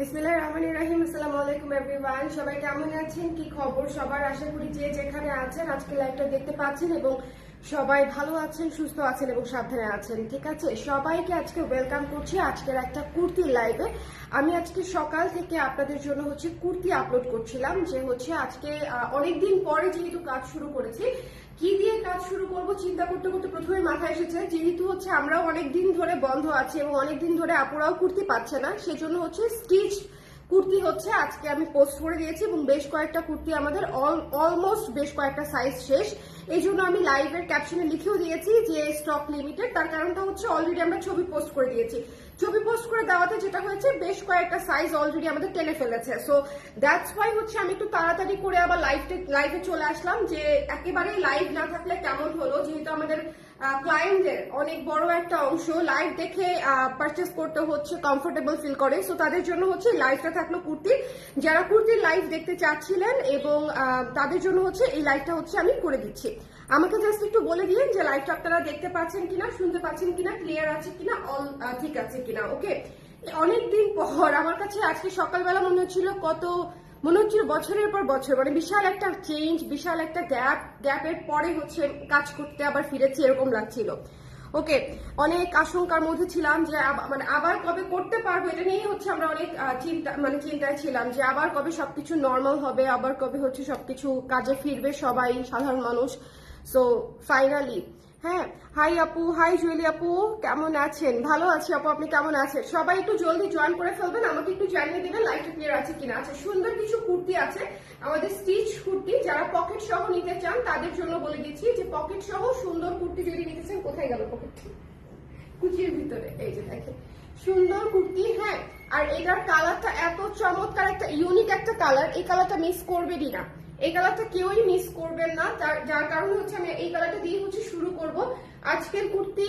বিসমিল্লাহ রহমান রাহিম, আসসালামু আলাইকুম এভরিওয়ান সবাই কেমন আছেন? কি খবর? সবার আশা করি যে যেখানে আছেন, আজকে লাইভটা দেখতে পাচ্ছেন এবং সবাই ভালো আছেন, সুস্থ আছেন এবং সাবধানে আছেন, ঠিক আছে? সবাইকে আজকে ওয়েলকাম করছি আজকের একটা কুর্তি লাইভে আমি আজকে সকাল থেকে আপনাদের জন্য হচ্ছে কুর্তি আপলোড করছিলাম, যে হচ্ছে আজকে অনেকদিন পরে যেহেতু কাজ শুরু করেছি কি দিয়ে কাজ শুরু করব চিন্তা করতে করতে প্রথমে মাথায় এসেছে, যেহেতু হচ্ছে আমরাও অনেক দিন ধরে বন্ধ আছি এবং অনেক দিন ধরে আপুরাও করতে পারছে না, সেজন্য হচ্ছে স্টিচ কুর্তি হচ্ছে, আজকে আমি পোস্ট করে দিয়েছি এবং বেশ কয়েকটা কুর্তি আমাদের অলমোস্ট বেশ কয়েকটা সাইজ শেষ। এই জন্য আমি লাইভের ক্যাপশনে লিখেও দিয়েছি যে স্টক লিমিটেড তার কারণটা হচ্ছে অলরেডি আমরা ছবি পোস্ট করে দিয়েছি। ছবি পোস্ট করে দেওয়াতে যেটা হয়েছে, বেশ কয়েকটা সাইজ অলরেডি আমাদের টেনে ফেলেছে। সো দ্যাটস ওয়াই হচ্ছে আমি একটু তাড়াতাড়ি করে আবার লাইভে লাইভে চলে আসলাম যে একেবারেই লাইভ না থাকলে কেমন হলো? যেহেতু আমাদের ক্লায়েন্টদের অনেক বড় একটা অংশ লাইভ দেখে পারচেস করতে হচ্ছে কমফোর্টেবল ফিল করে। সো তাদের জন্য হচ্ছে লাইভটা থাকল কুর্তি। যারা কুর্তির লাইভ দেখতে চাচ্ছিলেন এবং তাদের জন্য হচ্ছে এই লাইভটা হচ্ছে আমি করে দিচ্ছি। আমাকে জাস্ট একটু বলে দিলেন যে লাইভটা আপনারা দেখতে পাচ্ছেন কিনা, শুনতে পাচ্ছেন কিনা ক্লিয়ার আছে কিনা অল ঠিক আছে কিনা ওকে অনেকদিন পর, আমার কাছে আজকে সকালবেলা মনে হচ্ছিল কত মনে হচ্ছিল বছরের পর বছর মানে বিশাল একটা চেঞ্জ বিশাল একটা গ্যাপ গ্যাপের পরে হচ্ছে কাজ করতে আবার ফিরেছি এরকম লাগছিল। ওকে অনেক আশঙ্কার মধ্যে ছিলাম যে মানে আবার কবে করতে পারব এটা নিয়েই হচ্ছে আমরা অনেক চিন্তা মানে চিন্তায় ছিলাম যে আবার কবে সবকিছু নর্মাল হবে, আবার কবে হচ্ছে সবকিছু কাজে ফিরবে সবাই, সাধারণ মানুষ। সো ফাইনালি হ্যাঁ হাই আপু হাই জুয়েলি আপু, কেমন আছেন? ভালো আছি আপু, আপনি কেমন আছেন? সবাই একটু জলদি জয়েন করে ফেলবেন, আমাকে একটু জানিয়ে দিবেন লাইটটা ক্লিয়ার আছে কিনা আছে। সুন্দর কিছু কুর্তি আছে, আমাদের স্টিচ কুর্তি, যারা পকেট সহ নিতে চান, তাদের জন্য বলে দিচ্ছি যে পকেট সহ সুন্দর কুর্তি যদি নিতে চান, কোথায় গেল পকেট কুচির ভিতরে, এই যে দেখেন। সুন্দর কুর্তি হ্যাঁ আর এটার কালারটা এত চমৎকার, একটা ইউনিক একটা কালার এই কালারটা মিস করবেনই না। এই কালারটা কেউই মিস করবেন না। যার কারণে হচ্ছে আমি এই কালারটা দিয়ে হচ্ছে শুরু করব। আজকের কুর্তি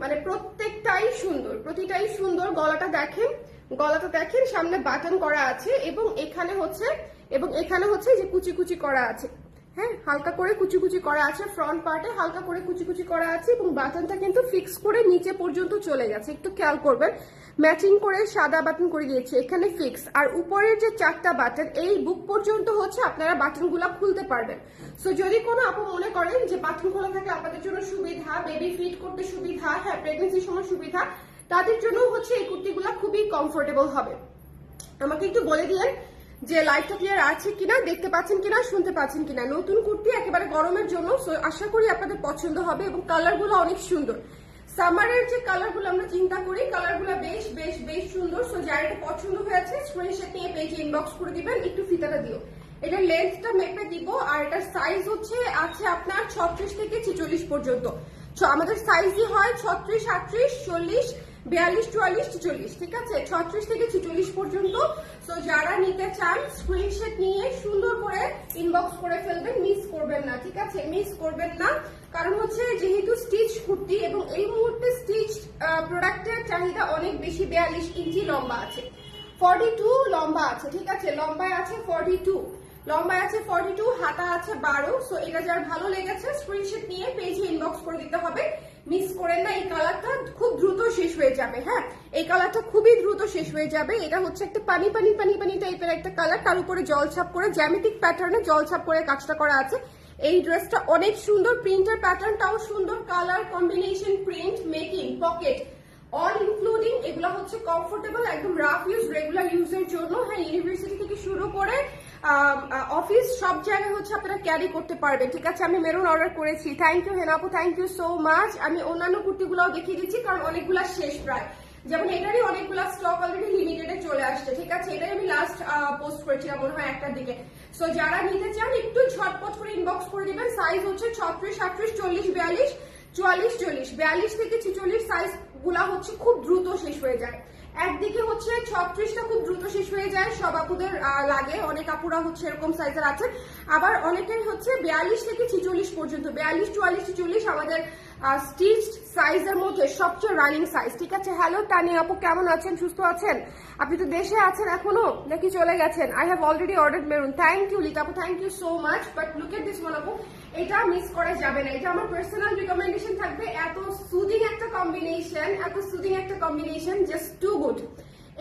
মানে প্রত্যেকটাই সুন্দর, প্রতিটাই সুন্দর। গলাটা দেখেন গলাটা দেখেন, সামনে বাটন করা আছে এবং এখানে হচ্ছে, এবং এখানে হচ্ছে যে কুচি কুচি করা আছে। হ্যাঁ হালকা করে কুচি কুচি করা আছে ফ্রন্ট পার্টে হালকা করে কুচি কুচি করা আছে এবং বাটনটা কিন্তু ফিক্স করে নিচে পর্যন্ত চলে গেছে। একটু খেয়াল করবেন ম্যাচিং করে সাদা বাটন করে দিয়েছে, এখানে ফিক্স আর উপরের যে চারটা বাটন এই বুক পর্যন্ত হচ্ছে আপনারা বাটনগুলো খুলতে পারবেন। সো যদি কোনো আপু মনে করেন যে বাটন খোলা থাকে আপনাদের জন্য সুবিধা বেবি ফিট করতে সুবিধা হ্যাঁ প্রেগনেন্সির সময় সুবিধা, তাদের জন্য হচ্ছে এই কুর্তিগুলো খুবই কমফোর্টেবল হবে। আমাকে একটু বলে দিলেন যে লাইটটা ক্লিয়ার আছে কিনা, দেখতে পাচ্ছেন কিনা, শুনতে পাচ্ছেন কিনা। নতুন কুর্তি একেবারে গরমের জন্য আশা করি আপনাদের পছন্দ হবে এবং কালারগুলো অনেক সুন্দর। সামারের যে কালারগুলো আমরা চিন্তা করি কালারগুলো বেশ বেশ বেশ সুন্দর। সো যার এটা পছন্দ হয়েছে স্ক্রিনশট নিয়ে পেজে ইনবক্স করে দিবেন, একটু ফিতাটা দিও। এটার লেন্থটা মেপে দিব, আর এটার সাইজ হচ্ছে, আছে আপনার ছত্রিশ থেকে ছিচল্লিশ পর্যন্ত। আমাদের সাইজই হয় ছত্রিশ, আটত্রিশ, চল্লিশ বিয়াল্লিশ, চুয়াল্লিশ, ছিচল্লিশ, ঠিক আছে? ছত্রিশ থেকে ছিচল্লিশ পর্যন্ত। তো যারা নিতে চান স্ক্রিনশট নিয়ে সুন্দর করে ইনবক্স করে ফেলবেন মিস করবেন না, ঠিক আছে? মিস করবেন না। কারণ হচ্ছে, যেহেতু স্টিচ কুর্তি এবং এই মুহূর্তে স্টিচ প্রোডাক্টের চাহিদা অনেক বেশি, বিয়াল্লিশ ইঞ্চি লম্বা আছে। ফর্টি টু লম্বা আছে, ঠিক আছে? লম্বায় আছে ফর্টি টু লম্বায় আছে ফর্টি টু হাতা আছে বারো। সো এটা যার ভালো লেগেছে স্ক্রিনশট নিয়ে পেজে ইনবক্স করে দিতে হবে। মিস করেন না, এই কালারটা খুব দ্রুত শেষ হয়ে যাবে হ্যাঁ? এই কালারটা খুবই দ্রুত শেষ হয়ে যাবে। এটা হচ্ছে একটা পানি পানি পানি পানি টাইপের একটা কালার। তার উপরে জলছাপ করে, জ্যামিতিক প্যাটার্নে জলছাপ করে কাজটা করা আছে। এই ড্রেসটা অনেক সুন্দর প্রিন্টের প্যাটার্নটাও সুন্দর colour combination print making pocket all including এগুলো হচ্ছে কমফোর্টেবল একদম রাফ ইউজ রেগুলার ইউজের জন্য। হ্যাঁ ইউনিভার্সিটি থেকে শুরু করে অফিস সব জায়গায় হচ্ছে আপনারা ক্যারি করতে পারবেন। ঠিক আছে, আমি মেরুন অর্ডার করেছি। থ্যাংক ইউ হেনাপু থ্যাংক ইউ সো মাচ আমি অন্যান্য কুর্তিগুলোও দেখিয়ে দিচ্ছি, কারণ অনেকগুলা শেষ প্রায়। যেমন এটারই অনেকগুলা স্টক অলরেডি লিমিটেডে চলে আসছে। ঠিক আছে, এটাই আমি লাস্ট পোস্ট করেছিলাম মনে হয় একটার দিকে। সো যারা নিতে চান, একটু ঝটপট করে ইনবক্স করে দিবেন। সাইজ হচ্ছে ছত্রিশ, আটত্রিশ, চল্লিশ, বিয়াল্লিশ, চুয়াল্লিশ, চল্লিশ। বিয়াল্লিশ থেকে ছিচল্লিশ সাইজগুলা হচ্ছে খুব দ্রুত শেষ হয়ে যায়। একদিকে হচ্ছে ছত্রিশটা খুব দ্রুত শেষ হয়ে যায়, সব আপুদের লাগে, অনেক আপুরা হচ্ছে এরকম সাইজের আছে আবার অনেকের হচ্ছে বিয়াল্লিশ থেকে ছিচল্লিশ পর্যন্ত, বিয়াল্লিশ, চুয়াল্লিশ, ছিচল্লিশ আমাদের স্টিচ সাইজের মধ্যে সবচেয়ে রানিং সাইজ ঠিক আছে? হ্যালো তানি আপু, কেমন আছেন? সুস্থ আছেন? আপনি তো দেশে আছেন এখনও, নাকি চলে গেছেন? I have already order maroon thank you Lita আপু thank you so much but look at this one আপু এটা মিস করা যাবে না। এটা আমার পার্সোনাল রিকমেন্ডেশন থাকবে। এত সুদিং একটা কম্বিনেশন এত সুদিং একটা কম্বিনেশন জাস্ট টু গুড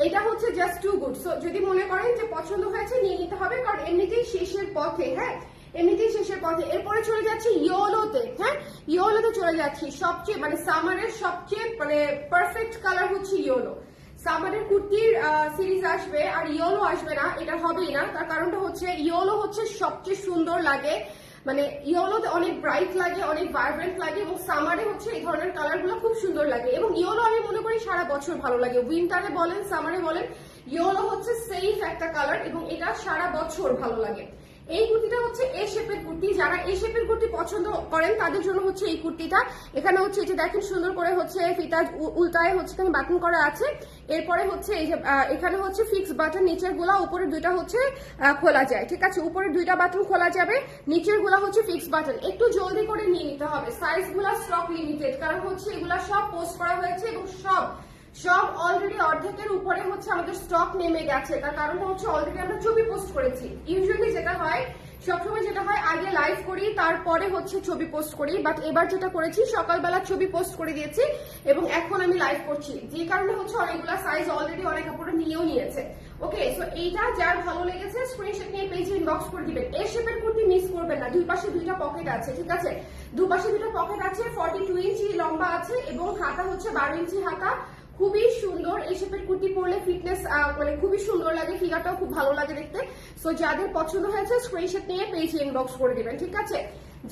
এটা হচ্ছে জাস্ট টু গুড সো যদি মনে করেন যে পছন্দ হয়েছে, নিয়ে নিতে হবে। কারণ এমনিতেই শেষের পথে হ্যাঁ? এমনিতেই শেষের পথে। এরপরে চলে যাচ্ছি ইয়োলোতে হ্যাঁ? ইয়োলোতে চলে যাচ্ছি। সবচেয়ে মানে সামারের সবচেয়ে মানে পারফেক্ট কালার হচ্ছে ইয়োলো সামারের কুর্তির সিরিজ আসবে, আর ইয়োলো আসবে না। এটা হবেই না। তার কারণটা হচ্ছে ইয়োলো হচ্ছে সবচেয়ে সুন্দর লাগে। মানে ইয়োলোতে অনেক ব্রাইট লাগে, অনেক ভাইব্রেন্ট লাগে এবং সামারে হচ্ছে এই ধরনের কালারগুলো খুব সুন্দর লাগে এবং ইয়োলো আমি মনে করি সারা বছর ভালো লাগে। উইন্টারে বলেন সামারে বলেন, ইয়োলো হচ্ছে সেফ একটা কালার এবং এটা সারা বছর ভালো লাগে। এই কুর্তিটা হচ্ছে এ শেপের কুর্তি। যারা এ শেপের কুর্তি পছন্দ করেন, তাদের জন্য হচ্ছে এই কুর্তিটা। এখানে হচ্ছে এই যে দেখেন, সুন্দর করে হচ্ছে ফিতা উল্টায় হচ্ছে এখানে বাটন করা আছে। এরপরে হচ্ছে এই যে এখানে হচ্ছে ফিক্স বাটন নিচেরগুলা, উপরে দুইটা হচ্ছে খোলা যায়। ঠিক আছে? উপরে দুইটা বাটন খোলা যাবে, নিচেরগুলা হচ্ছে ফিক্স বাটন একটু জলদি করে নিয়ে নিতে হবে। সাইজগুলা স্টক লিমিটেড কারণ হচ্ছে এগুলা সব পোস্ট করা হয়েছে এবং সব সব অলরেডি অর্ধেকের উপরে হচ্ছে আমাদের স্টক নেমে গেছে। তার কারণটা হচ্ছে অলরেডি আমরা ছবি পোস্ট করেছি। ইউজুয়ালি যেটা হয়, সবসময় যেটা হয়, আগে লাইভ করি, তারপরে হচ্ছে ছবি পোস্ট করি। বাট এবার যেটা করেছি, সকালবেলা ছবি পোস্ট করে দিয়েছি এবং এখন আমি লাইভ করছি। যে কারণে হচ্ছে অনেকগুলা সাইজ অলরেডি অনেক কাপড় নিয়েও নিয়েছে। ওকে সো এইটা যার ভালো লেগেছে স্ক্রিনশট নিয়ে পেজে ইনবক্স করে দিবেন। এই শেপের কুর্তি মিস করবেন না। দুই পাশে দুইটা পকেট আছে, ঠিক আছে? দুপাশে দুটো পকেট আছে ফর্টি টু ইঞ্চি লম্বা আছে এবং হাতা হচ্ছে বারো ইঞ্চি হাতা। খুবই সুন্দর, এই শেপের কুর্তি পরলে ফিটনেস মানে খুবই সুন্দর লাগে ফিগারটাও খুব ভালো লাগে দেখতে। সো যাদের পছন্দ হয়েছে স্ক্রিনশট নিয়ে পেজে ইনবক্স করে দিবেন, ঠিক আছে?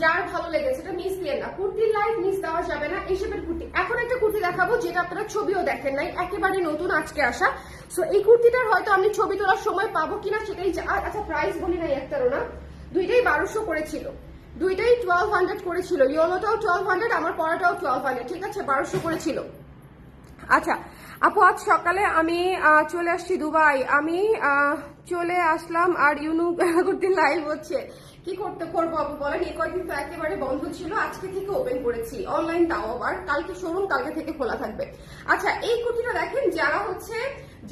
যার ভালো লেগেছে, এটা মিস দিয়ে না। কুর্তির লাইফ মিস দেওয়া যাবে না, এই শেপের কুর্তি। এখন একটা কুর্তি দেখাবো, যেটা আপনারা ছবিও দেখেন নাই, একেবারে নতুন আজকে আসা। সো এই কুর্তিটার হয়তো আমি ছবি তোলার সময় পাবো কিনা সেটাই আচ্ছা প্রাইস বলি নাই একটারও না। দুইটাই বারোশো করেছিল। দুইটাই টুয়েলভ হান্ড্রেড করেছিল। ইয়োলোটাও টুয়েলভ হান্ড্রেড আমার পড়াটাও টুয়েলভ হান্ড্রেড ঠিক আছে? বারোশো করেছিল। আচ্ছা আপু, আজ সকালে আমি চলে আসছি দুবাই। আমি চলে আসলাম আর ইউনু করতে লাইভ হচ্ছে। কি করতে, করব আপু, বলেন, এই কয়েকদিন তো একেবারে বন্ধ ছিল। আজকে থেকে ওপেন করেছি। অনলাইন তাও আবার। কালকে শোরুম, কালকে থেকে খোলা থাকবে। আচ্ছা এই কুর্তিটা দেখেন, যারা হচ্ছে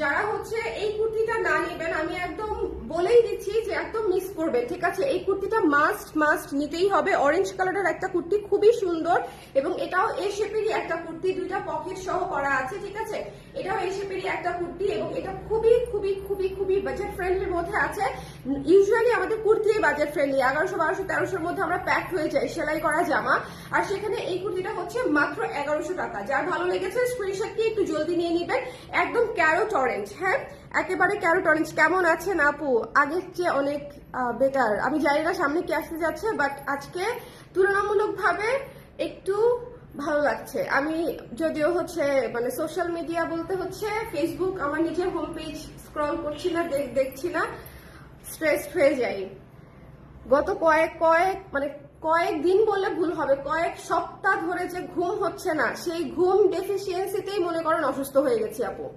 যারা হচ্ছে, এই কুর্তিটা না নেবেন, আমি একদম বলেই দিচ্ছি যে একদম মিস করবেন, ঠিক আছে? এই কুর্তিটা মাস্ট মাস্ট নিতেই হবে। অরেঞ্জ কালারের একটা কুর্তি খুবই সুন্দর এবং এটাও এই শেপেরই একটা কুর্তি, দুইটা পকেট সহ করা আছে, ঠিক আছে? এটাও এই শেপেরই একটা কুর্তি এবং এটা খুবই খুবই খুবই খুবই বাজেট ফ্রেন্ডলির মধ্যে আছে। ইউজুয়ালি আমাদের কুর্তি বাজেট ফ্রেন্ডলি এগারোশো, বারোশো, তেরোশোর মধ্যে আমরা প্যাক হয়ে যাই সেলাই করা জামা। আর সেখানে এই কুর্তিটা হচ্ছে মাত্র এগারোশো টাকা। যার ভালো লেগেছে স্ক্রিনশটকে একটু জলদি নিয়ে নিবেন। একদম ক্যারোট অরেঞ্জ হ্যাঁ? একেবারে ক্যারোট অরেঞ্জ কেমন আছেন আপু? আগের চেয়ে অনেক বেটার আমি জানি না সামনে কি আসতে যাচ্ছে বাট আজকে তুলনামূলকভাবে একটু ভালো লাগছে। আমি যদিও হচ্ছে মানে সোশ্যাল মিডিয়া বলতে হচ্ছে ফেসবুক আমার নিজের হোম পেজ স্ক্রল করছি না, দেখ- দেখছি না স্ট্রেস হয়ে যাই। গত কয়েক কয়েক মানে কয়েক দিন বললে ভুল হবে, কয়েক সপ্তাহ ধরে যে ঘুম হচ্ছে না, সেই ঘুম ডেফিসিয়েন্সিতেই মনে করেন অসুস্থ হয়ে গেছি আপু।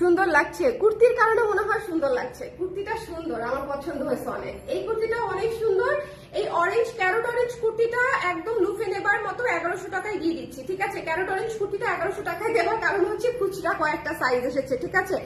সুন্দর লাগছে। কুর্তির কারণে মনে হয় সুন্দর লাগছে। কুর্তিটা সুন্দর, আমার পছন্দ হয়েছে অনেক। এই কুর্তিটা অনেক সুন্দর। এই অরেঞ্জ ক্যারোট অরেঞ্জ কুর্তিটা একদম লুফে নেবার মতো এগারোশো টাকায় গিয়ে দিচ্ছি, ঠিক আছে? ক্যারোট অরেঞ্জ কুর্তিটা এগারোশো টাকায় দেওয়ার কারণ হচ্ছে খুচরা কয়েকটা সাইজ এসেছে, ঠিক আছে?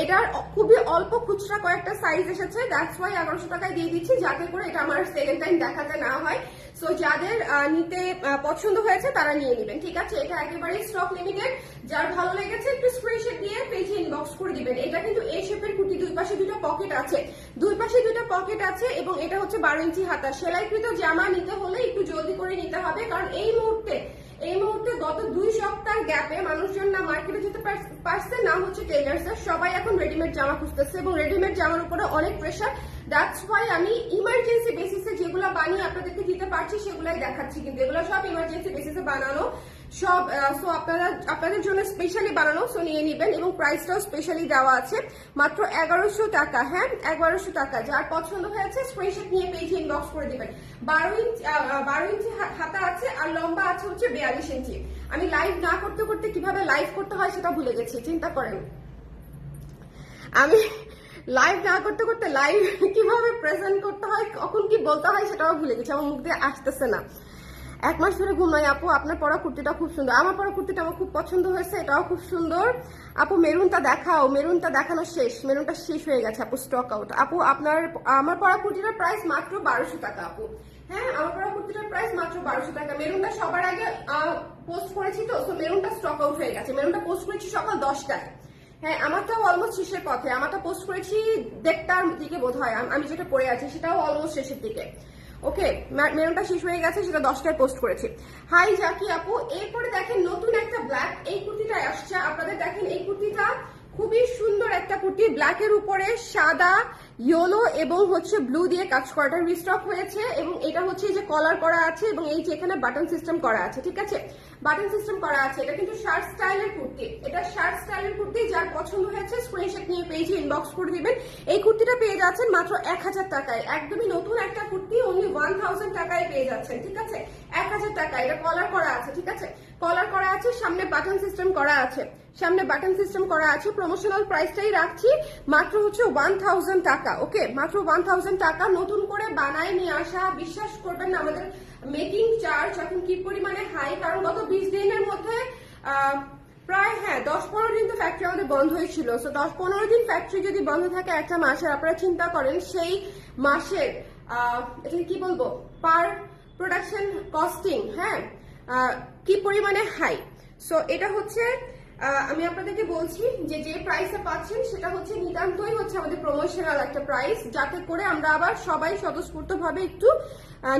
এটার খুবই অল্প খুচরা কয়েকটা সাইজ এসেছে। দ্যাটস ওয়াই এগারোশো টাকায় দিয়ে দিচ্ছি, যাতে করে এটা আমার সেকেন্ড টাইম দেখাতে না হয়। সো যাদের নিতে পছন্দ হয়েছে, তারা নিয়ে নেবেন, ঠিক আছে? এটা একেবারে স্টক লিমিটেড যার ভালো লেগেছে, একটু স্ক্রিনশট দিয়ে পেজে ইনবক্স করে দিবেন। এটা কিন্তু এই শেপের কুর্তি, দুই পাশে দুটো পকেট আছে। দুই পাশে দুটো পকেট আছে এবং এটা হচ্ছে বারো ইঞ্চি হাতা। সেলাইকৃত জামা নিতে হলে একটু জলদি করে নিতে হবে, কারণ এই মুহূর্তে এই মুহূর্তে গত দুই সপ্তাহ গ্যাপে মানুষজন না মার্কেটে যেতে পার- পারছে না, হচ্ছে টেলার্স সবাই এখন রেডিমেড জামা খুঁজতেছে এবং রেডিমেড জামার উপরে অনেক প্রেশার দ্যাটস ওয়াই আমি ইমার্জেন্সি বেসিসে যেগুলো বানিয়ে আপনাদেরকে দিতে পারছি, সেগুলাই দেখাচ্ছি। কিন্তু এগুলো সব ইমার্জেন্সি বেসিসে বানানো। সব সো আপনারা, আপনাদের জন্য স্পেশালি বানানো সো নিয়ে নেবেন এবং প্রাইসটাও স্পেশালি দেওয়া আছে। মাত্র এগারোশো টাকা হ্যাঁ এগারোশো টাকা। যার পছন্দ হয়েছে স্ক্রিনশট নিয়ে পেজে ইনবক্স করে দিবেন। বারো ইঞ্চি বারো ইঞ্চি হাতা আছে আর লম্বা আছে হচ্ছে বিয়াল্লিশ ইঞ্চি। আমি লাইভ না করতে করতে কীভাবে লাইভ করতে হয় সেটা ভুলে গেছি, চিন্তা করেন। আমি লাইভ না করতে করতে লাইভ কীভাবে প্রেজেন্ট করতে হয়, কখন কি বলতে হয় সেটাও ভুলে গেছি, আমার মুখ দিয়ে আসতেছে না। এক মাস ধরে ঘুমাই, আপু। আপনার পরা কুর্তিটা খুব সুন্দর। আমার পরা কুর্তিটা আমার খুব পছন্দ হয়েছে, এটাও খুব সুন্দর। আপু, মেরুনটা দেখাও। মেরুনটা দেখানো শেষ। মেরুনটা শেষ হয়ে গেছে, আপু স্টক আউট আপু, আপনার, আমার পরা কুর্তিটার প্রাইস মাত্র বারোশো টাকা, আপু। হ্যাঁ আমার পরা কুর্তিটার প্রাইস মাত্র বারোশো টাকা। মেরুনটা সবার আগে পোস্ট করেছি তো তো মেরুনটা স্টক আউট হয়ে গেছে। মেরুনটা পোস্ট করেছি সকাল দশটায়। হ্যাঁ আমারটাও অলমোস্ট শেষের পথে। আমারটা পোস্ট করেছি দেড়টার দিকে বোধ হয় আমি যেটা পড়ে আছি, সেটাও অলমোস্ট শেষের দিকে। ওকে মেরুনটা শেষ হয়ে গেছে, সেটা দশটায় পোস্ট করেছি। হাই জাকি আপু, এরপরে দেখেন নতুন একটা ব্ল্যাক এই কুর্তিটা আসছে। আপনাদের দেখেন, এই কুর্তিটা খুবই সুন্দর একটা কুর্তি ব্ল্যাকের উপরে সাদা ইয়েলো এবং হচ্ছে ব্লু দিয়ে কাজ করাটা রিস্টক হয়েছে এবং এটা হচ্ছে যে কলার করা আছে এবং এই যে এখানে বাটন সিস্টেম করা আছে, ঠিক আছে? বাটন সিস্টেম করা আছে, এটা কিন্তু শার্ট স্টাইলের কুর্তি। এটা শার্ট স্টাইলের কুর্তি, যার পছন্দ হয়েছে স্ক্রিনশট নিয়ে পেজে ইনবক্স করে দিবেন। এই কুর্তিটা পেয়ে যাচ্ছেন মাত্র এক হাজার টাকায়। একদমই নতুন একটা কুর্তি অনলি ওয়ান থাউজেন্ড টাকায় পেয়ে যাচ্ছেন, ঠিক আছে? এক হাজার টাকা এটা কলার করা আছে, ঠিক আছে? কলার করা আছে, সামনে বাটন সিস্টেম করা আছে। সামনে বাটন সিস্টেম করা আছে প্রমোশনাল প্রাইসটাই রাখছি, মাত্র হচ্ছে ওয়ান থাউজেন্ড টাকা ওকে মাত্র ওয়ান টাকা নতুন করে বানায় নিয়ে আসা, বিশ্বাস করবেন না, আমাদের মেকিং চার্জ এখন কি পরিমাণে হাই কারণ গত বিশ দিনের মধ্যে প্রায় হ্যাঁ দশ পনেরো দিন তো ফ্যাক্টরি আমাদের বন্ধ হয়েছিল তো দশ পনেরো দিন ফ্যাক্টরি যদি বন্ধ থাকে একটা মাসে, আপনারা চিন্তা করেন, সেই মাসের এখানে কি বলব পার প্রোডাকশন কস্টিং হ্যাঁ কি পরিমাণে হাই সো এটা হচ্ছে আমি আপনাদেরকে বলছি যে যে প্রাইসটা পাচ্ছেন, সেটা হচ্ছে নিতান্তই হচ্ছে আমাদের প্রমোশনাল একটা প্রাইস যাতে করে আমরা আবার সবাই স্বতঃস্ফূর্তভাবে একটু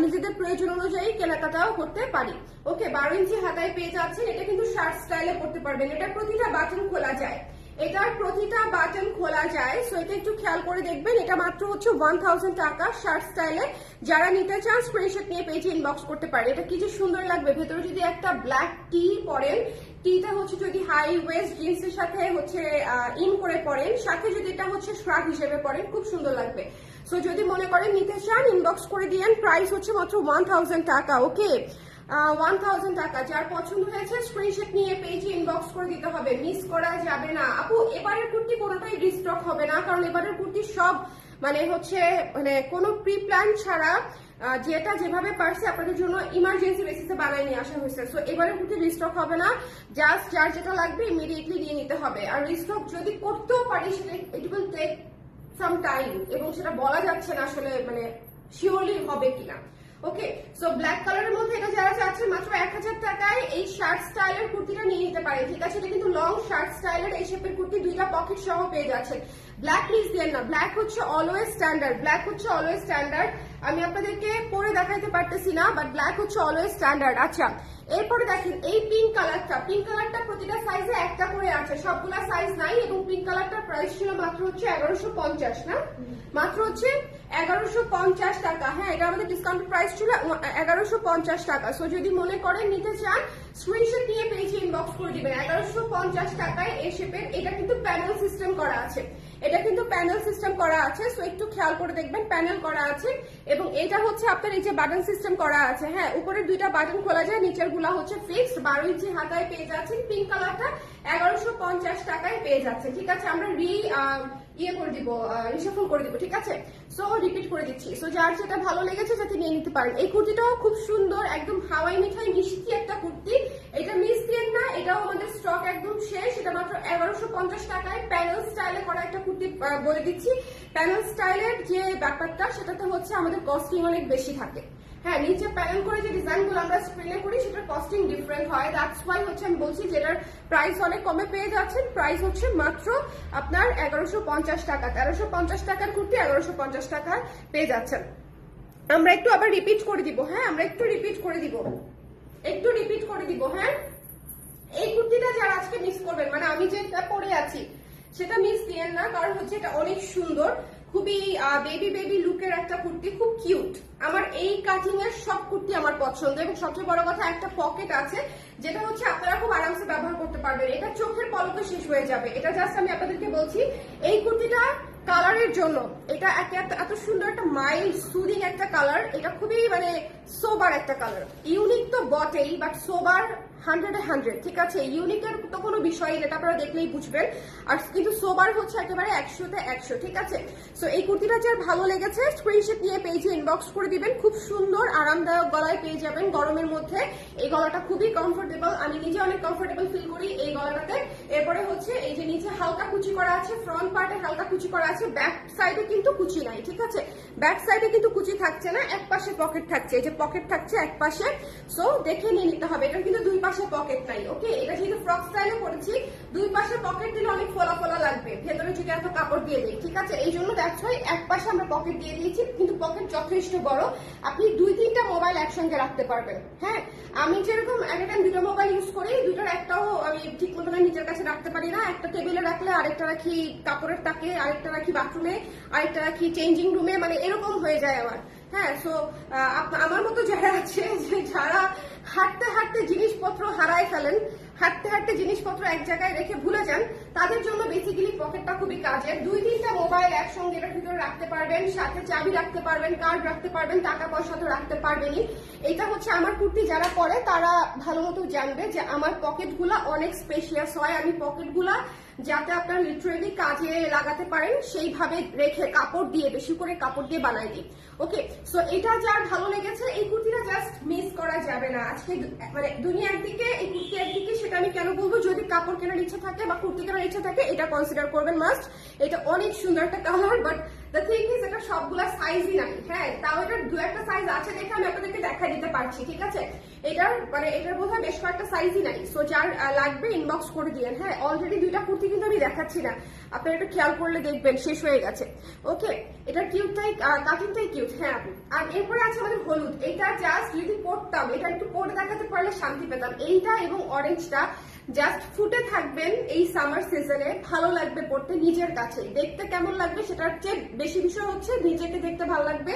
নিজেদের প্রয়োজন অনুযায়ী কেনাকাটাও করতে পারি। ওকে বারো ইঞ্চি হাতায় পেয়ে যাচ্ছেন, এটা কিন্তু শার্ট স্টাইলে করতে পারবেন। এটা প্রতিটা বাটন খোলা যায়। এটার প্রতিটা বাটন খোলা যায় সো এটা একটু খেয়াল করে দেখবেন, এটা মাত্র হচ্ছে ওয়ান থাউজেন্ড টাকা শার্ট স্টাইলে যারা নিতে চান স্ক্রিনশট নিয়ে পেজে ইনবক্স করতে পারে এটা কি যে সুন্দর লাগবে, ভেতরে যদি একটা ব্ল্যাক টি পরেন টিটা হচ্ছে যদি হাই ওয়েস্ট জিন্সের সাথে হচ্ছে ইন করে পরেন, সাথে যদি এটা হচ্ছে শ্রাগ হিসেবে পরেন, খুব সুন্দর লাগবে। সো যদি মনে করেন নিতে চান ইনবক্স করে দিয়েন প্রাইস হচ্ছে মাত্র ওয়ান থাউজেন্ড টাকা ওকে ওয়ান থাউজেন্ড টাকা। যার পছন্দ হয়েছে স্ক্রিনশট নিয়ে পেজে ইনবক্স করে দিতে হবে। মিস করা যাবে না। আপু, এবারের কুর্তি কোনোটাই রিস্টক হবে না, কারণ এবারের কুর্তি সব মানে হচ্ছে মানে কোনো প্রি প্ল্যান ছাড়া যেটা যেভাবে পারছে আপনাদের জন্য ইমার্জেন্সি বেসিসে বানায় নিয়ে আসা হয়েছে। সো এবারে কুর্তি রিস্টক হবে না। জাস্ট যার যেটা লাগবে ইমিডিয়েটলি দিয়ে নিতে হবে। আর রিস্টক যদি করতেও পারি, সেটা it will take some time এবং সেটা বলা যাচ্ছে না আসলে মানে শিওরলি হবে কিনা। ওকে সো ব্ল্যাক কালারের মধ্যে এটা যারা চাচ্ছেন মাত্র এক হাজার টাকায় এই শার্ট স্টাইলের কুর্তিটা নিয়ে নিতে পারে। ঠিক আছে, এটা কিন্তু লং শার্ট স্টাইলের এই শেপের কুর্তি দুইটা পকেট সহ পেয়ে যাচ্ছেন। ব্ল্যাক প্লিজ দেন না ব্ল্যাক হচ্ছে অলওয়েজ স্ট্যান্ডার্ড ব্ল্যাক হচ্ছে অলওয়েজ স্ট্যান্ডার্ড আমি আপনাদেরকে পরে দেখাইতে পারতেছি না বাট ব্ল্যাক হচ্ছে অলওয়েজ স্ট্যান্ডার্ড আচ্ছা এরপরে দেখেন, এই পিঙ্ক কালারটা পিঙ্ক কালারটা প্রতিটা সাইজে একটা করে আছে। সবগুলা সাইজ নাই, এবং পিঙ্ক কালারটার প্রাইস ছিল মাত্র হচ্ছে এগারোশো পঞ্চাশ, না? মাত্র হচ্ছে এগারোশো পঞ্চাশ টাকা। হ্যাঁ এটা আমাদের ডিসকাউন্ট প্রাইস ছিল এগারোশো পঞ্চাশ টাকা। সো যদি মনে করেন, নিতে চান স্ক্রিনশট নিয়ে পেজে ইনবক্স করে দিবেন। এগারোশো পঞ্চাশ টাকায় এই শেপের এটা কিন্তু প্যানেল সিস্টেম করা আছে। এটা কিন্তু প্যানেল সিস্টেম করা আছে সো একটু খেয়াল করে দেখবেন প্যানেল করা আছে। এবং এটা হচ্ছে আপনার এই যে বাটন সিস্টেম করা আছে। হ্যাঁ উপরের দুইটা বাটন খোলা যায় নিচেরগুলা হচ্ছে ফিক্সড বারো ইঞ্চি হাতায় পেয়ে যাচ্ছেন পিঙ্ক কালারটা এগারোশো পঞ্চাশ টাকায় পেয়ে যাচ্ছে। ঠিক আছে, আমরা রি ইয়ে করে দিব রিসাফল করে দিব, ঠিক আছে? সো রিপিট করে দিচ্ছি। সো যার যেটা ভালো লেগেছে যাতে নিয়ে নিতে পারেন। এই কুর্তিটাও খুব সুন্দর, একদম হাওয়াই মিঠাই, মিষ্টি একটা কুর্তি। এটা মিস দিয়ে না, এটাও আমাদের স্টক একদম শেষ। এটা মাত্র এগারোশো পঞ্চাশ টাকায় প্যানেল স্টাইলে করা একটা কুর্তি বলে দিচ্ছি। প্যানেল স্টাইলের যে ব্যাপারটা, সেটাতে হচ্ছে আমাদের কস্টিং অনেক বেশি থাকে। হ্যাঁ নিচে প্যানেল করে যে ডিজাইনগুলো আমরা স্ক্রিনে করি, সেটার কস্টিং ডিফারেন্ট হয়। দ্যাটস ওয়াই হচ্ছে আমি বলছি যেটার প্রাইস অনেক কমে পেয়ে যাচ্ছেন। প্রাইস হচ্ছে মাত্র আপনার এগারোশো পঞ্চাশ টাকা। তেরোশো পঞ্চাশ টাকার কুর্তি এগারোশো পঞ্চাশ টাকা পেয়ে যাচ্ছেন। আমরা একটু আবার রিপিট করে দিব হ্যাঁ? আমরা একটু রিপিট করে দিব। একটু রিপিট করে দিব হ্যাঁ? এই কুর্তিটা যারা আজকে মিস করবেন মানে আমি যেটা পরে আছি, সেটা মিস দিয়েন না, কারণ হচ্ছে এটা অনেক সুন্দর। খুবই বেবি বেবি লুকের একটা কুর্তি, খুব কিউট আমার এই কাটিং এর সব কুর্তি আমার পছন্দ এবং সবচেয়ে বড় কথা একটা পকেট আছে, যেটা হচ্ছে আপনারা খুব আরামসে ব্যবহার করতে পারবেন। এটা চোখের পলকে শেষ হয়ে যাবে। এটা জাস্ট আমি আপনাদেরকে বলছি, এই কুর্তিটা কালারের জন্য। এটা এত সুন্দর একটা মাইল্ড সুদিং একটা কালার এটা খুবই মানে সোবার একটা কালার ইউনিক তো বটেই বাট সোবার হান্ড্রেড হান্ড্রেড ঠিক আছে? ইউনিকের তো কোনো বিষয় এটা আপনারা দেখলেই বুঝবেন। আর কিন্তু সোবার হচ্ছে একেবারে একশোতে একশো, ঠিক আছে? সো এই কুর্তিটা যার ভালো লেগেছে স্ক্রিনশট নিয়ে পেজে ইনবক্স করে দিবেন। খুব সুন্দর, আরামদায়ক গলায় পেয়ে যাবেন গরমের মধ্যে। এই গলাটা খুবই কমফোর্টেবল আমি নিজে অনেক কমফোর্টেবল ফিল করি এই গলাটাতে। এরপরে হচ্ছে এই যে নিচে হালকা কুচি করা আছে ফ্রন্ট পার্টে হালকা কুচি করা আছে ব্যাক সাইডে কিন্তু কুচি নাই, ঠিক আছে? ব্যাক সাইডে কিন্তু কুচি থাকছে না এক পাশে পকেট থাকছে, এই যে পকেট থাকছে এক পাশে সো দেখে নিয়ে নিতে হবে, এটা কিন্তু দুই পাশে পকেট নাই ওকে এটা যেহেতু ফ্রক স্টাইলে করেছি দুই পাশে পাশে পকেট দিলে অনেক ফোলা ফোলা লাগবে। ভেতরে যদি এত কাপড় দিয়ে দিই, ঠিক আছে? এই জন্য ওয়াই এক পাশে আমরা পকেট দিয়ে দিয়েছি, কিন্তু পকেট যথেষ্ট বড়। আপনি দুই, তিনটা মোবাইল একসঙ্গে রাখতে পারবেন হ্যাঁ? আমি যেরকম এক টাইম দুটো মোবাইল ইউজ করি, দুটোর একটাও আমি ঠিক মতো নিজের কাছে রাখতে পারি না। একটা টেবিলে রাখলে আরেকটা রাখি কাপড়ের তাকে, আরেকটা রাখি বাথরুমে আরেকটা রাখি চেঞ্জিং রুমে মানে এরকম হয়ে যায় আমার হ্যাঁ? সো আমার মতো যারা আছে যে যারা হাঁটতে হাঁটতে জিনিসপত্র হারায় ফেলেন। হাঁটতে হাঁটতে জিনিসপত্র এক জায়গায় রেখে ভুলে যান। তাদের জন্য বেসিক্যালি পকেটটা খুবই কাজের। দুই তিনটা মোবাইল একসঙ্গে এটার ভিতরে রাখতে পারবেন, সাথে চাবি রাখতে পারবেন কার্ড রাখতে পারবেন, টাকা পয়সা তো রাখতে পারবেনই। এটা হচ্ছে আমার কুর্তি, যারা পরে তারা ভালো মতো জানবে যে আমার পকেটগুলা অনেক স্পেশিয়াস হয় আমি পকেটগুলা যাতে আপনার লিটারেলি কাজে লাগাতে পারেন, সেইভাবে রেখে কাপড় দিয়ে, বেশি করে কাপড় দিয়ে বানাই দিই ওকে সো এটা যার ভালো লেগেছে, এই কুর্তিটা জাস্ট মিস করা যাবে না। আজকে মানে দুনিয়ার দিকে এই কুর্তি একদিকে, সেটা আমি কেন বলব? যদি কাপড় কেনার ইচ্ছা থাকে বা কুর্তি কেনার ইচ্ছা থাকে, এটা কনসিডার করবেন মাস্ট এটা অনেক সুন্দর একটা কালার বাট ইজ এটা সাইজই হ্যাঁ? তাও দু একটা সাইজ আছে দেখে আমি আপনাদেরকে দেখা দিতে পারছি, ঠিক আছে? এটার মানে এটার বেশ কয়েকটা সাইজই নাই। সো যার লাগবে ইনবক্স করে দিয়েন হ্যাঁ? অলরেডি দুইটা কুর্তি কিন্তু আমি দেখাচ্ছি না। একটু খেয়াল করলে দেখবেন, শেষ হয়ে গেছে। ওকে এটার কিউটটাই কাটিংটাই কিউট হ্যাঁ আর এরপরে আছে আমাদের হলুদ। এটা জাস্ট যদি পরতাম, এটা একটু পরে দেখাতে পারলে শান্তি পেতাম। এইটা এবং অরেঞ্জটা জাস্ট ফুটে থাকবেন এই সামার সিজনে ভালো লাগবে পড়তে নিজের কাছে দেখতে কেমন লাগবে সেটার চেয়ে বেশি বিষয় হচ্ছে নিজেকে দেখতে ভালো লাগবে।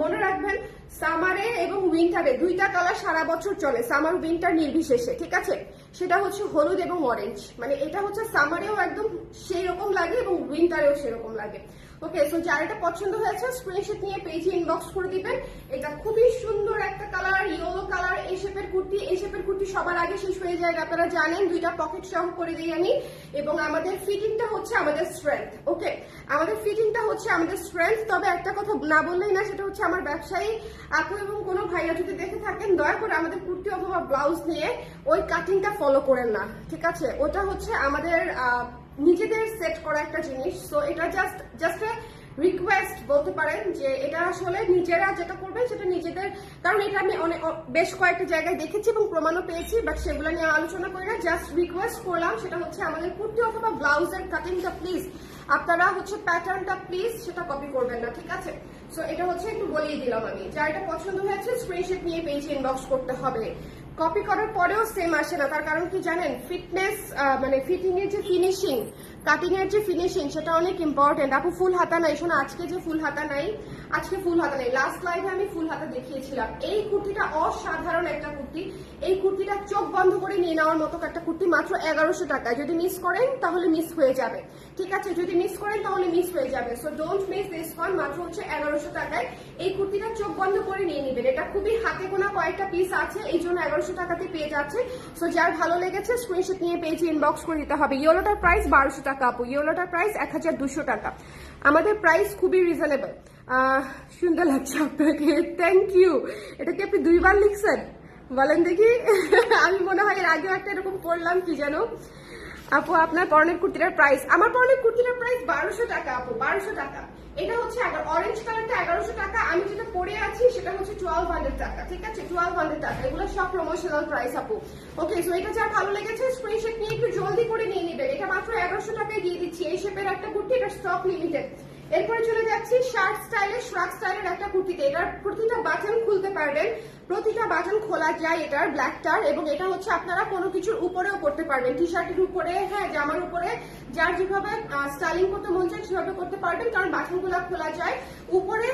মনে রাখবেন সামারে এবং উইন্টারে দুইটা কালার সারা বছর চলে সামার উইন্টার নির্বিশেষে, ঠিক আছে? সেটা হচ্ছে হলুদ এবং অরেঞ্জ মানে এটা হচ্ছে সামারেও একদম সেই রকম লাগে এবং উইন্টারেও সেরকম লাগে। ওকে সো যার এটা পছন্দ হয়েছে স্ক্রিনশট নিয়ে পেজে ইনবক্স করে দিবেন। এটা খুবই সুন্দর একটা কালার ইয়েলো কালার এই শেপের কুর্তি। এই শেপের কুর্তি সবার আগে শেষ হয়ে যায়, আপনারা জানেন, দুইটা পকেট সহ করে দিই আমি। এবং আমাদের ফিটিংটা হচ্ছে আমাদের স্ট্রেংথ ওকে আমাদের ফিটিংটা হচ্ছে আমাদের স্ট্রেংথ তবে একটা কথা না বললেই না, সেটা হচ্ছে আমার ব্যবসায়ী আপু এবং কোনো ভাইয়া যদি দেখে থাকেন, দয়া করে আমাদের কুর্তি অথবা ব্লাউজ নিয়ে ওই কাটিংটা ফলো করেন না, ঠিক আছে? ওটা হচ্ছে আমাদের নিজেদের সেট করা একটা জিনিস। সো এটা জাস্ট জাস্ট রিকোয়েস্ট বলতে পারেন যে এটা আসলে নিজেরা যেটা করবেন সেটা নিজেদের, কারণ এটা আমি অনেক বেশ কয়েকটা জায়গায় দেখেছি এবং প্রমাণও পেয়েছি বাট সেগুলো নিয়ে আলোচনা করি না। জাস্ট রিকোয়েস্ট করলাম, সেটা হচ্ছে আমাদের কুর্তি অথবা ব্লাউজের কাটিংটা প্লিজ আপনারা হচ্ছে প্যাটার্নটা প্লিজ সেটা কপি করবেন না, ঠিক আছে? সো এটা হচ্ছে একটু বলিয়ে দিলাম আমি। যা এটা পছন্দ হয়েছে স্ক্রিনশট নিয়ে পেজে ইনবক্স করতে হবে। কপি করার পরেও সেম আসে না। তার কারণ কি জানেন? ফিটনেস মানে ফিটিং এর যে ফিনিশিং কাটিং এর যে ফিনিশিং সেটা অনেক ইম্পর্টেন্ট আপু, ফুল হাতা নাই, শোনো, আজকে যে ফুল হাতা নাই, আজকে ফুল হাতা নেই। লাস্ট লাইভে আমি ফুল হাতা দেখিয়েছিলাম। এই কুর্তিটা অসাধারণ একটা কুর্তি। এই কুর্তিটা চোখ বন্ধ করে নিয়ে নেওয়ার মতো একটা কুর্তি মাত্র এগারোশো টাকা যদি মিস করেন, তাহলে মিস হয়ে যাবে। ঠিক আছে? যদি মিস করেন, তাহলে মিস হয়ে যাবে। So don't miss this one মাত্র হচ্ছে এগারোশো টাকায়। এই কুর্তিটা চোখ বন্ধ করে নিয়ে নেবেন। এটা খুবই হাতে গোনা কয়েকটা পিস আছে, এই জন্য এগারোশো টাকাতে পেয়ে যাচ্ছে। সো যার ভালো লেগেছে স্ক্রিনশট নিয়ে পেজে ইনবক্স করে দিতে হবে। ইয়েলোটার প্রাইস বারোশো টাকা। আপু। ইয়েলোটার প্রাইস এক হাজার দুশো টাকা। আমাদের প্রাইস খুবই রিজনেবল সুন্দর লাগছে আপনাকে। থ্যাংক ইউ এটা কি আপনি দুইবার লিখছেন? বলেন দেখি। আমি মনে হয় এর আগেও একটা এরকম করলাম, কি যেন। আপু, আপনার পরনের কুর্তিটার প্রাইস আমার পরনের কুর্তিটার প্রাইস বারোশো টাকা আপু, বারোশো টাকা। এটা হচ্ছে অরেঞ্জ কালারটা এগারোশো টাকা, আমি যেটা পরে আছি সেটা হচ্ছে টুয়েলভ হান্ড্রেড টাকা, ঠিক আছে? টুয়েলভ হান্ড্রেড টাকা, এগুলো সব প্রমোশনাল প্রাইস আপু। ওকে সো এটা যা ভালো লেগেছে স্ক্রিনশট নিয়ে একটু জলদি করে নিয়ে নেবেন এটা মাত্র এগারোশো টাকায় দিয়ে দিচ্ছি, এই শেপের একটা কুর্তি, এটা স্টক লিমিটেড এরপরে চলে যাচ্ছি শার্ট স্টাইলের শ্রাক স্টাইলের একটা কুর্তিতে। এটার কুর্তিটা বাটন খুলতে পারবেন। প্রতিটা বাটন খোলা যায়, এটার ব্ল্যাকটার এবং এটা হচ্ছে আপনারা কোনো কিছুর উপরেও করতে পারবেন। টি শার্টের উপরে হ্যাঁ জামার উপরে, যার যেভাবে স্টাইলিং করতে মন চায় সেভাবে করতে পারবেন, কারণ বাটনগুলো খোলা যায়, উপরে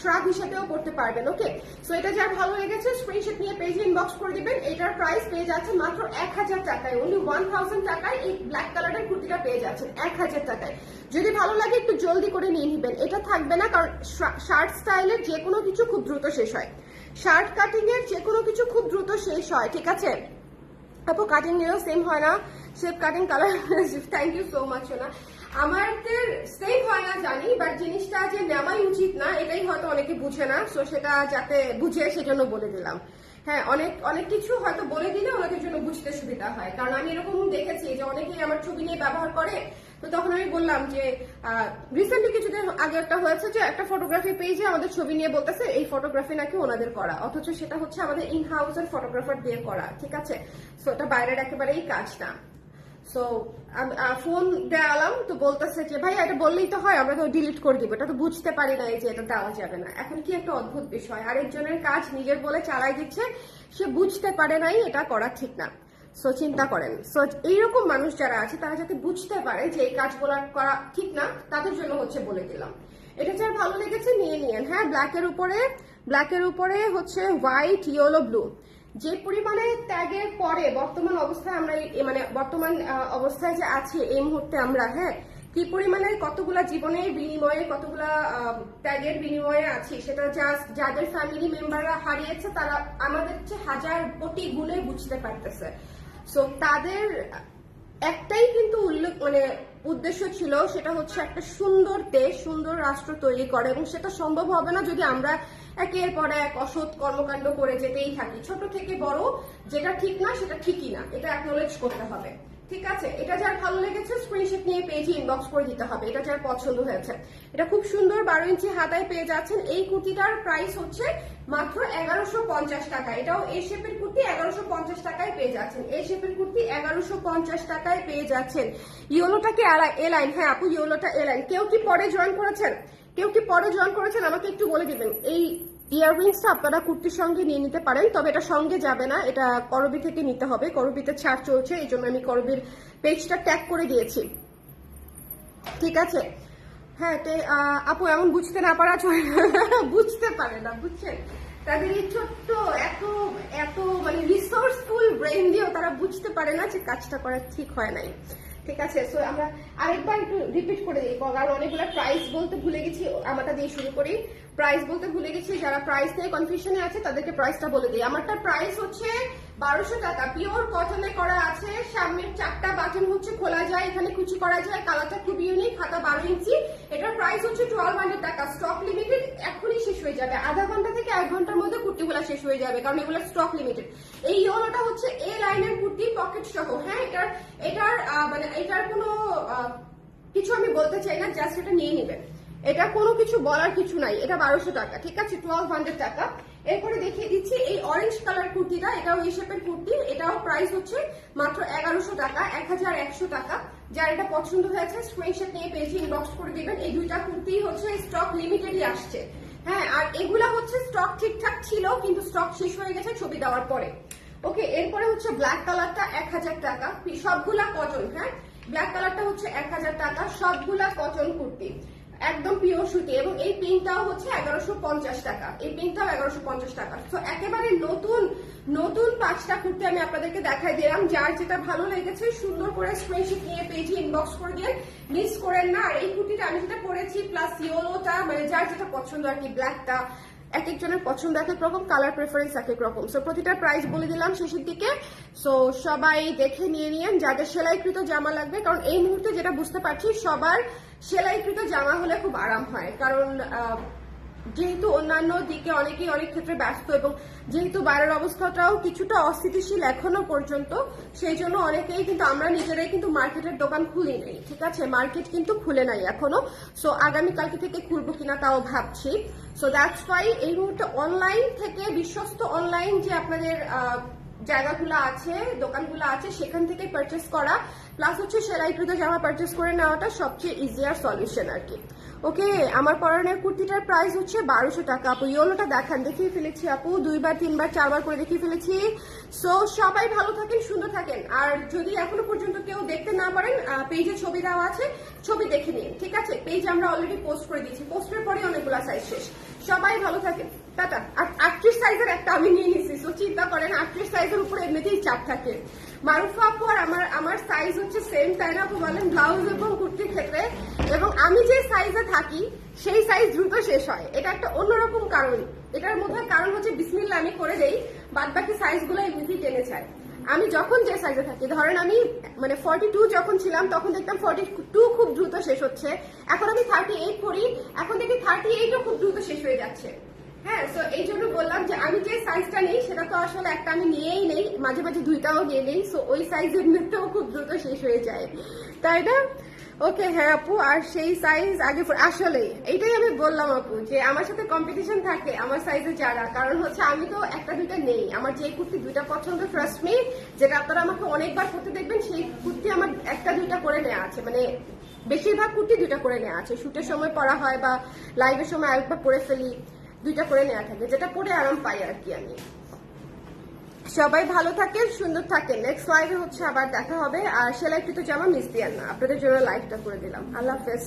শ্রাগ হিসেবেও করতে পারবেন ওকে সো এটা যার ভালো লেগেছে স্ক্রিনশট নিয়ে পেজে ইনবক্স করে দিবেন, এটার প্রাইস পেয়ে যাচ্ছে মাত্র এক হাজার টাকায় অনলি ওয়ান থাউজেন্ড টাকায় এই ব্ল্যাক কালারের কুর্তিটা পেয়ে যাচ্ছেন, এক হাজার টাকায়। যদি ভালো লাগে, একটু জলদি করে নিয়ে নিবেন, এটা থাকবে না, কারণ শার্ট স্টাইলের যে কোনো কিছু খুব দ্রুত শেষ হয়। শার্ট কাটিং এর যে কোনো কিছু খুব দ্রুত শেষ হয়, ঠিক আছে? আপু কাটিং নিয়েও সেম হয় না। Shape cutting colour thank you so much সোনা। আমাদের সেম হয় না, জানি বাট জিনিসটা যে নেওয়াই উচিত না, এটাই হয়তো অনেকে বুঝে না সো সেটা যাতে বুঝে, সেজন্য বলে দিলাম। হ্যাঁ অনেক অনেক কিছু হয়তো বলে দিলে অনেকের জন্য বুঝতে সুবিধা হয়, কারণ আমি এরকম দেখেছি যে অনেকেই আমার ছবি নিয়ে ব্যবহার করে তো তখন আমি বললাম যে রিসেন্টলি কিছুদিন আগে একটা হয়েছে যে, একটা ফটোগ্রাফি পেজে আমাদের ছবি নিয়ে বলতেছে, এই ফটোগ্রাফি নাকি ওনাদের করা। অথচ সেটা হচ্ছে আমাদের ইন হাউস হাউসের ফটোগ্রাফার দিয়ে করা, ঠিক আছে? সো এটা বাইরের একেবারেই কাজ না। সো ফোন দেওয়ালাম, তো বলতেছে যে ভাই এটা বললেই তো হয়, আমরা তো ডিলিট করে দিব। এটা তো বুঝতে পারি না যে, এটা দেওয়া যাবে না। এখন কি একটা অদ্ভুত বিষয়। আরেকজনের কাজ নিজের বলে চালাই দিচ্ছে, সে বুঝতে পারে নাই এটা করা ঠিক না। সো চিন্তা করেন। সো এইরকম মানুষ যারা আছে, তারা যাতে বুঝতে পারে যে এই কাজগুলো করা ঠিক না, তাদের জন্য হচ্ছে বলে দিলাম। এটা যার ভালো লেগেছে, নিয়ে নিয়েন। হ্যাঁ ব্ল্যাকের উপরে ব্ল্যাকের উপরে হচ্ছে হোয়াইট ইয়েলো ব্লু যে পরিমাণে ত্যাগের পরে বর্তমান অবস্থায় আমরা মানে বর্তমান অবস্থায় যে আছে এই মুহূর্তে আমরা হ্যাঁ কি পরিমাণে কতগুলা জীবনের বিনিময়ে, কতগুলা ত্যাগের বিনিময়ে আছি, সেটা জাস্ট যাদের ফ্যামিলি মেম্বাররা হারিয়েছে, তারা আমাদের হাজার কোটি গুণে বুঝতে পারতেছে। সো তাদের একটাই কিন্তু উল্লেখ মানে উদ্দেশ্য ছিল, সেটা হচ্ছে একটা সুন্দর দেশ, সুন্দর রাষ্ট্র তৈরি করে, এবং সেটা সম্ভব হবে না যদি আমরা একের পর এক অসৎ কর্মকাণ্ড করে যেতেই থাকি। ছোট থেকে বড় যেটা ঠিক না, সেটা ঠিকই না। এটা অ্যাকনোলেজ করতে হবে। ঠিক আছে, এটা যার ভালো লেগেছে স্ক্রিনশট নিয়ে পেজে ইনবক্স করে দিতে হবে, এটা যার পছন্দ হয়েছে। এটা খুব সুন্দর বারো ইঞ্চি হাতায় পেয়ে যাচ্ছেন, এই কুর্তিটার প্রাইস হচ্ছে মাত্র এগারোশো পঞ্চাশ টাকা। এটাও এই শেপের কুর্তি, এগারোশো পঞ্চাশ টাকায় পেয়ে যাচ্ছেন। এই শেপের কুর্তি, এগারোশো পঞ্চাশ টাকায় পেয়ে যাচ্ছেন। ইয়োলোটাকে এ লাইন হ্যাঁ আপু, ইয়োলোটা এ লাইন কেউ কি পরে জয়েন করেছেন? কেউ কি পরে জয়েন করেছেন? আমাকে একটু বলে দিবেন। এই ইয়াররিংসটা আপনারা কুর্তির সঙ্গে নিয়ে নিতে পারেন তবে এটা সঙ্গে যাবে না এটা করবি থেকে নিতে হবে করবিতে ছাড় চলছে এই জন্য আমি করবির পেজটা ট্যাগ করে দিয়েছি। ঠিক আছে? হ্যাঁ তে, আপু এমন বুঝতে না পারা চলে। বুঝতে পারে না বুঝছেন? তাদের এই ছোট্ট এত এত মানে রিসোর্সফুল ব্রেন দিয়েও তারা বুঝতে পারে না যে কাজটা করা ঠিক হয় নাই। ঠিক আছে? সো আমরা আরেকবার একটু রিপিট করে দিই কারণ অনেকগুলো প্রাইস বলতে ভুলে গেছি আমারটা দিয়ে শুরু করি। প্রাইস বলতে ভুলে গেছি, যারা প্রাইস নিয়ে কনফিউশনে আছে, তাদেরকে প্রাইসটা বলে দিই। আমারটা প্রাইস হচ্ছে বারোশো টাকা। পিওর কটনে করা আছে, সামনের চারটা বাটন হচ্ছে খোলা যায়, এখানে কুচি করা যায় কালারটা খুব ইউনিক হাতা বারো ইঞ্চি। এটার প্রাইস হচ্ছে টুয়েলভ হান্ড্রেড টাকা। স্টক লিমিটেড এখনই শেষ হয়ে যাবে। আধা ঘণ্টা থেকে এক ঘণ্টার মধ্যে কুর্তিগুলো শেষ হয়ে যাবে, কারণ এগুলো স্টক লিমিটেড এই ইয়োলোটা হচ্ছে এ লাইনের কুর্তি পকেট সহ। হ্যাঁ এটার এটার মানে এটার কোনো কিছু আমি বলতে চাই না জাস্ট এটা নিয়ে নেবেন এটা কোনো কিছু বলার কিছু নাই। এটা বারোশো টাকা, ঠিক আছে? টুয়েলভ হান্ড্রেড টাকা। এরপরে দেখিয়ে দিচ্ছি এই অরেঞ্জ কালার কুর্তিটা, এটাও এই শেপের কুর্তি, এটাও প্রাইস হচ্ছে মাত্র এগারোশো টাকা, এক হাজার একশো টাকা। যার এটা পছন্দ হয়েছে স্ক্রিনশট নিয়ে পেজে ইনবক্স করে দিবেন। এই দুইটা কুর্তি হচ্ছে স্টক লিমিটেডই আসছে। হ্যাঁ আর এগুলা হচ্ছে স্টক ঠিকঠাক ছিল, কিন্তু স্টক শেষ হয়ে গেছে ছবি দেওয়ার পরে। ওকে, এরপরে হচ্ছে ব্ল্যাক কালারটা এক হাজার টাকা। সবগুলা কটন হ্যাঁ? ব্ল্যাক কালারটা হচ্ছে এক হাজার টাকা, সবগুলা কটন কুর্তি। একদম পিওর সুতি এবং এই পিনটাও হচ্ছে এগারোশো পঞ্চাশ টাকা। এই পিনটাও এগারোশো পঞ্চাশ টাকা। তো একেবারে নতুন নতুন পাঁচটা কুর্তি আমি আপনাদেরকে দেখাই দিলাম। যার যেটা ভালো লেগেছে, সুন্দর করে স্ক্রিনশিট নিয়ে পেজে ইনবক্স করে দিয়ে মিস করেন না। আর এই কুর্তিটা আমি যেটা পরেছি প্লাস ইয়োলোটা মানে যার যেটা পছন্দ আর কি ব্ল্যাকটা এক একজনের পছন্দ এক এক রকম কালার প্রেফারেন্স এক এক রকম। সো প্রতিটা প্রাইস বলে দিলাম শেষের দিকে। সো সবাই দেখে নিয়ে নিয়েন, যাদের সেলাইকৃত জামা লাগবে। কারণ এই মুহূর্তে যেটা বুঝতে পারছি, সবার সেলাইকৃত জামা হলে খুব আরাম হয়। কারণ যেহেতু অন্যান্য দিকে অনেকেই অনেক ক্ষেত্রে ব্যস্ত এবং যেহেতু বাইরের অবস্থাটাও কিছুটা অস্থিতিশীল এখনও পর্যন্ত, সেই জন্য অনেকেই কিন্তু আমরা নিজেরাই কিন্তু মার্কেটের দোকান খুলি নেই, ঠিক আছে? মার্কেট কিন্তু খুলে নাই এখনও। সো আগামীকালকে থেকে খুলবো কিনা তাও ভাবছি। সো দ্যাটস ওয়াই এই মুহূর্তে অনলাইন থেকে, বিশ্বস্ত অনলাইন যে আপনাদের জায়গাগুলো আছে, দোকানগুলো আছে, সেখান থেকে পারচেস করা প্লাস হচ্ছে সেলাইকৃত জামা পারচেস করে নেওয়াটা সবচেয়ে ইজিয়ার সলিউশন আর কি। ওকে, আমার পরনের কুর্তিটার প্রাইস হচ্ছে বারোশো টাকা। আপু, ইয়োলোটা দেখান, দেখিয়ে ফেলেছি আপু। দুইবার, তিনবার, চারবার করে দেখিয়ে ফেলেছি। সো সবাই ভালো থাকেন, সুন্দর থাকেন। আর যদি এখনও পর্যন্ত কেউ দেখতে না পারেন পেজে ছবি দেওয়া আছে, ছবি দেখে নিন, ঠিক আছে? পেজ আমরা অলরেডি পোস্ট করে দিয়েছি। পোস্টের পরে অনেকগুলা সাইজ শেষ। সবাই ভালো থাকেন। টাটা। আর আটত্রিশ সাইজের একটা আমি নিয়ে নিছি সো চিন্তা করেন, আটত্রিশ সাইজের উপরে এমনিতেই চাপ থাকে। মারুফা আপু আমার আমার সাইজ হচ্ছে সেম তাই না আপু বলেন? ব্লাউজ এবং কুর্তির ক্ষেত্রে। এবং আমি যে সাইজে থাকি, সেই সাইজ দ্রুত শেষ হয়। এটা একটা অন্যরকম কারণ এটার মধ্যে কারণ হচ্ছে বিসমিল্লা আমি করে দেই, বাদ বাকি সাইজগুলো এমনিতেই টেনে যায় আমি যখন যে সাইজে থাকি, ধরেন আমি মানে ফর্টি টু যখন ছিলাম, তখন দেখতাম ফর্টি টু খুব দ্রুত শেষ হচ্ছে। এখন আমি থার্টি এইট করি, এখন দেখি থার্টি এইটও খুব দ্রুত শেষ হয়ে যাচ্ছে। হ্যাঁ তো এই জন্য বললাম যে আমি যে সাইজটা নেই, সেটা তো আসলে একটা আমি নিয়েই নেই, মাঝে মাঝে দুইটাও নিয়ে নেই সো ওই সাইজ এমনিতেও খুব দ্রুত শেষ হয়ে যায়। তাই না? ওকে হ্যাঁ আপু, আর সেই সাইজ আগে আসলে, এইটাই আমি বললাম আপু, যে আমার সাথে কম্পিটিশন থাকে আমার সাইজে যারা, কারণ হচ্ছে আমি তো একটা দুইটা নেই। আমার যে কুর্তি দুইটা পছন্দ ট্রাস্ট মি যেটা আপনারা আমাকে অনেকবার করতে দেখবেন, সেই কুর্তি আমার একটা দুইটা করে নেওয়া আছে। মানে বেশিরভাগ কুর্তি দুইটা করে নেওয়া আছে। শুটের সময় পরা হয় বা লাইভের সময় আরেকবার পরে ফেলি। দুইটা করে নেওয়া থাকে, যেটা পরে আরাম পাই আর কি আমি। সবাই ভালো থাকেন, সুন্দর থাকেন। নেক্সট লাইভে হচ্ছে আবার দেখা হবে। আর সেলাই তো জামা মিস দিয়ান না। আপনাদের জন্য লাইভটা করে দিলাম। আল্লাহ হাফেজ।